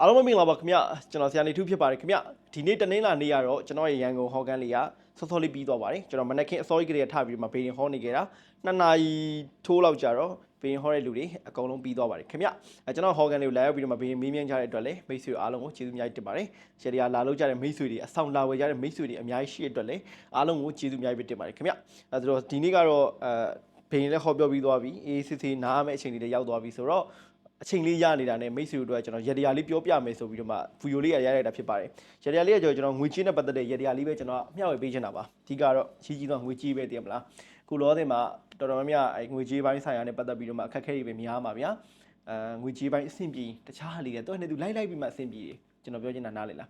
အားလုံးပဲမင်္ဂလာပါခင်ဗျကျွန်တော်ဆရာနေထူးဖြစ်ပါတယ်ခင်ဗျဒီနေ့တနင်္လာနေ့ကတော့ကျွန်တော်ရဲ့ရန်ကုန်ဟော်ကန်လေးကဆော့ဆော့လေးပြီးသွားပါတယ်ကျွန်တော်မနက်ခင်းအစောကြီးကလေးကထပြီးတော့မှဘေးရင်ဟောနေခဲ့တာနှစ်နာရီထိုးလောက်ကြာတော့ဘေးရင်ဟောတဲ့လူတွေအကုန်လုံးပြီးသွားပါတယ်ခင်ဗျအဲကျွန်တော်ဟော်ကန်လေးကိုလာရောက်ပြီးတော့မှဘေးရင်မေးမြန်းကြတဲ့အတွက်လည်းမိတ်ဆွေအားလုံးကိုကျေးဇူးအများကြီးတင်ပါတယ်ရှယ်ရီယာလာလို့ကြတဲ့မိတ်ဆွေတွေအဆောင်လာဝယ်ကြတဲ့မိတ်ဆွေတွေအများကြီးရှိတဲ့အတွက်လည်းအားလုံးကိုကျေးဇူးအများကြီးတင်ပါတယ်ခင်ဗျအဲဒါတော့ဒီနေ့ကတော့အဲဘေးရင်လည်းဟောပြောပြီးသွားပြီအေးစစ်စစ်နားမယ့်အချိန်လေးတွေရောက်သွားပြီဆိုတော့ အချိန်လေးရနေတာနဲ့မိတ်ဆွေတို့ကကျွန်တော်ရတရာလေးပြောပြမယ်ဆိုပြီးတော့မှဗီဒီယိုလေးရရရတာဖြစ်ပါတယ်ရတရာလေးကကျွန်တော်ငွေချင်းနဲ့ပတ်သက်တဲ့ရတရာလေးပဲကျွန်တော်မျှဝေပေးချင်တာပါအဓိကတော့ကြီးကြီးတော့ငွေကြီးပဲတည်မလားခုလောတဲ့မှာတော်တော်များများအဲငွေကြီးပိုင်းဆိုင်ရာနဲ့ပတ်သက်ပြီးတော့မှအခက်အခဲတွေပဲများမှာဗျာအဲငွေကြီးပိုင်းအဆင်ပြေတခြားဟာလေးတွေတော့နဲ့သူလိုက်လိုက်ပြီးမှအဆင်ပြေတယ်ကျွန်တော်ပြောချင်တာနားလေလား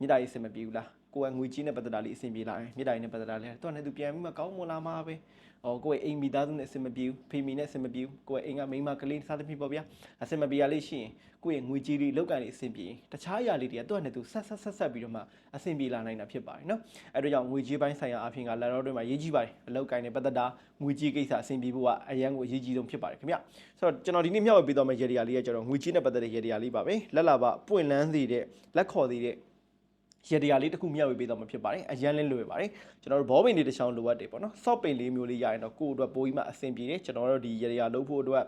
မြေတားရေးအဆင်မပြေဘူးလားကိုယ်ကငွေကြီးနဲ့ပတ်သက်တာလေးအဆင်ပြေလာတယ်မြေတားရေးနဲ့ပတ်သက်တာလေးတော့နဲ့သူပြန်ပြီးမှကောင်းမွန်လာမှာပဲဟောကိုယ်အိမ်မိသားစုနဲ့အဆင်မပြေဘူးဖေမီနဲ့အဆင်မပြေဘူးကိုယ်အိမ်ကမိန်းမကလေးစားသဖြင့်ပေါ့ဗျာအဆင်မပြေရလေးရှိရင်ကိုယ့်ရဲ့ငွေကြီးလေးလောက်ကန်လေးအဆင်ပြေရင်တခြားအရာလေးတွေကတော့နဲ့သူဆက်ဆက်ဆက်ဆက်ပြီးတော့မှအဆင်ပြေလာနိုင်တာဖြစ်ပါတယ်နော်အဲ့ဒါကြောင့်ငွေကြီးပိုင်းဆိုင်ရာအဖြစ်ကလန်တော်တွေမှာရေးကြည့်ပါတယ်အလောက်ကန်နဲ့ပတ်သက်တာငွေကြီးကိစ္စအဆင်ပြေဖို့ကအရန်ကိုအရေးကြီးဆုံးဖြစ်ပါတယ်ခင်ဗျဆိုတော့ကျွန်တော်ဒီနေ့မျှဝေပေးသွားမယ့်ရေဒီယာလေးကကျွန်တော်ငွေကြီးနဲ့ပတ်သက်တဲ့ရေဒီယာလေးပါပဲလက်လာပါပွင့်လန်းစေတဲ့လက်ခေါ်သေးတဲ့ ရတရားလေးတစ်ခုမျှဝေပေးတော့မှာဖြစ်ပါတယ်အရန်လင်းလွယ်ပါတယ်ကျွန်တော်တို့ဘောပင်လေးတစ်ချောင်းလိုအပ်တယ်ပေါ့နော် soft ပင်လေးမျိုးလေးရရင်တော့ကိုယ့်အတွက်ပိုပြီးမှအဆင်ပြေတယ်ကျွန်တော်တို့ဒီရတရားလုပ်ဖို့အတွက်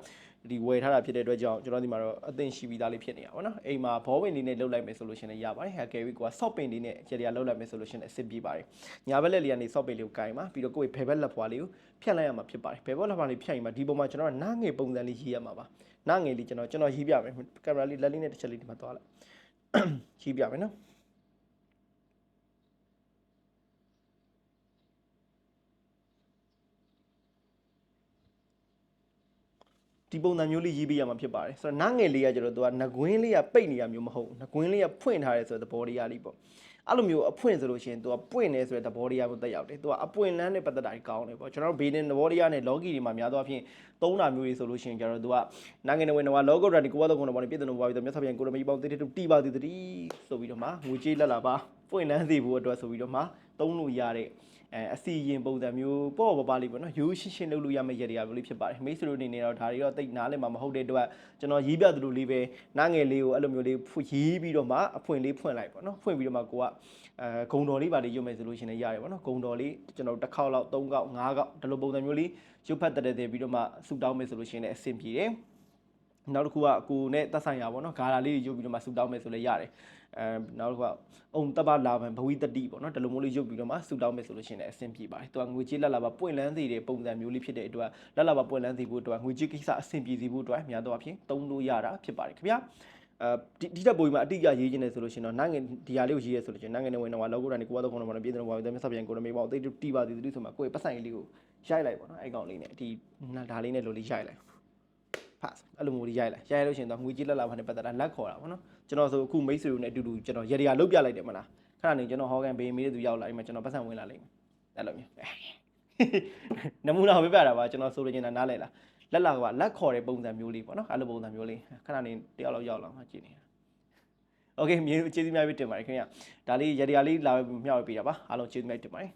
ဒီဝယ်ထားတာဖြစ်တဲ့အတွက်ကြောင့်ကျွန်တော်ဒီမှာတော့အသင်ရှိပြီးသားလေးဖြစ်နေတာပေါ့နော်အိမ်မှာဘောပင်လေးနဲ့လုပ်လိုက်မယ်ဆိုလို့ရှိရင်လည်းရပါတယ်ဟဲ့ကယ်ဝီက soft ပင်လေးနဲ့ရတရားလုပ်လိုက်မယ်ဆိုလို့ရှိရင်အဆင်ပြေပါတယ်ညာဘက်လက်လေးကနေ soft ပင်လေးကိုကင်ပါပြီးတော့ကိုယ့်ရဲ့ဘယ်ဘက်လက်ဖွာလေးကိုဖြတ်လိုက်ရမှာဖြစ်ပါတယ်ဘယ်ဘက်လက်ဖွာလေးဖြတ်ရင်မှဒီပုံမှာကျွန်တော်ကနားငယ်ပုံစံလေးရေးရမှာပါနားငယ်လေးကျွန်တော်ကျွန်တော်ရေးပြမယ်ကင်မရာလေးလက်လေးနဲ့တစ်ချက်လေးဒီမှာသွားလိုက်ရေးပြမယ်နော် ဒီပုံစံမျိုးလေးရေးပေးရမှာဖြစ်ပါတယ်ဆိုတော့နားငယ်လေးကကျတော့သူကငကွင်းလေးကပိတ်နေတာမျိုးမဟုတ်ဘူးငကွင်းလေးကဖွင့်ထားတယ်ဆိုတဲ့သဘောတရားလေးပေါ့ အဲ့လိုမျိုးအဖွင့်ဆိုလို့ရှိရင်သူကပွင့်နေဆိုတဲ့သဘောတရားကိုတက်ရောက်တယ်သူကအပွင့်လန်းနဲ့ပတ်သက်တာကြီးကောင်းတယ်ပေါ့ကျွန်တော်တို့ဘေးနဲ့သဘောတရားနဲ့လောကီတွေမှာများသောအားဖြင့်သုံးတာမျိုးတွေဆိုလို့ရှိရင်ကျတော့သူကနားငယ်နေဝင်တော့လောကောဒရာဒီကိုဝါတော့ကုန်းတော့ဘာနေပြည့်တယ်လို့ပြောပြီးတော့မြတ်စွာဘုရားကိုရမကြီးပေါင်းတိတိတီပါတိတိဆိုပြီးတော့မှငွေကြေးလက်လာပါပွင့်လန်းစေဖို့အတွက်ဆိုပြီးတော့မှသုံးလို့ရတဲ့အဲအစီရင်ပုံစံမျိုးပေါ့ပေါ့ပါလေးပေါ့နော်ရိုးရှင်းရှင်းလုပ်လို့ရမယ့်ရတရားမျိုးလေးဖြစ်ပါတယ်မိတ်ဆွေတို့အနေနဲ့တော့ဒါတွေတော့တိတ်နားလည်မှာမဟုတ်တဲ့အတွက်ကျွန်တော်ရေးပြသလိုလေးပဲနားငယ်လေးကိုအဲ့လိုမျိုးလေးရေးပြီးတော့မှအဖွင့်လေးဖွင့်လိုက်ပေါ့နော်ဖွင့်ပြီးတော့မှကိုကအဲဂုံတော်လေးပါလေးရုပ်မယ်ဆိုလို့ရှိရင်လည်းရတယ်ပေါ့နော်ဂုံတော်လေးကျွန်တော်တစ်ခေါက်လောက်၃ခေါက်၅ခေါက်ဒီလိုပုံစံမျိုးလေးရုပ်ဖတ်တဲ့တဲ့ပြီးတော့မှဆူတောင်းမယ်ဆိုလို့ရှိရင်လည်းအဆင်ပြေတယ်နောက်တစ်ခုကကိုနဲ့သက်ဆိုင်ရာပေါ့နော်ဂါလာလေးရုပ်ပြီးတော့မှဆူတောင်းမယ်ဆိုလည်းရတယ်အဲနောက်တစ်ခုကအုံတပလာဗံဘဝိတတိပေါ့နော်ဒီလိုမျိုးလေးရုပ်ပြီးတော့မှဆူတောင်းမယ်ဆိုလို့ရှိရင်လည်းအဆင်ပြေပါတယ်သူကငွေကြေးလက်လာပါပွင့်လန်းစေတဲ့ပုံစံမျိုးလေးဖြစ်တဲ့အတွက်လက်လာပါပွင့်လန်းစေဖို့အတွက်ငွေကြေးကိစ္စအဆင်ပြေစေဖို့အတွက်များသောအားဖြင့်သုံးလို့ရတာဖြစ်ပါတယ်ခင်ဗျာ အဲဒီဒီတက်ပိုးကြီးမှာအတိအကျရေးခြင်းနဲ့ဆိုလို့ရှိရင်တော့နိုင်ငံဒီဟာလေးကိုရေးရဆိုလို့ရှိရင်နိုင်ငံနဲ့ဝင်တော့လောကုတ္တန်ကိုကတော့ခေါင်းတော့ပြည်တယ်ဘာပဲမြတ်စွာဘုရားကိုရမေပေါ့အသေးတီပါသေးသေးဆိုမှကိုယ့်ရဲ့ပတ်ဆိုင်လေးကိုရိုက်လိုက်ပေါ့နော်အဲ့ကောင်လေးနဲ့ဒီဒါလေးနဲ့လိုလေးရိုက်လိုက်ဖတ်အဲ့လိုမျိုးလေးရိုက်လိုက်ရိုက်လို့ရှိရင်တော့ငွေကြေးလက်လာပါနဲ့ပတ်သက်တာလက်ခေါ်တာပေါ့နော်ကျွန်တော်ဆိုအခုမိတ်ဆွေတို့နဲ့အတူတူကျွန်တော်ရေဒီယာလုတ်ပြလိုက်တယ်မလားခဏနေကျွန်တော်ဟောကန်ဘေးမေးတဲ့သူရောက်လာအိမ်မှာကျွန်တော်ပတ်စံဝင်လာလိမ့်မယ်အဲ့လိုမျိုး နမူနာကိုပြပြတာပါကျွန်တော်ဆိုလိုချင်တာနားလဲလားလက်လာကလက်ခေါ်တဲ့ပုံစံမျိုးလေးပေါ့နော်အဲ့လိုပုံစံမျိုးလေးခဏနေတယောက်လောက်ရောက်လာမှကြည့်နေတာโอเคမြေကျေးဇူးများပြီတင်ပါတယ်ခင်ဗျာဒါလေးရေဒီယာလေးလာမျှဝေပေးတာပါအားလုံးကျေးဇူးများတင်ပါတယ်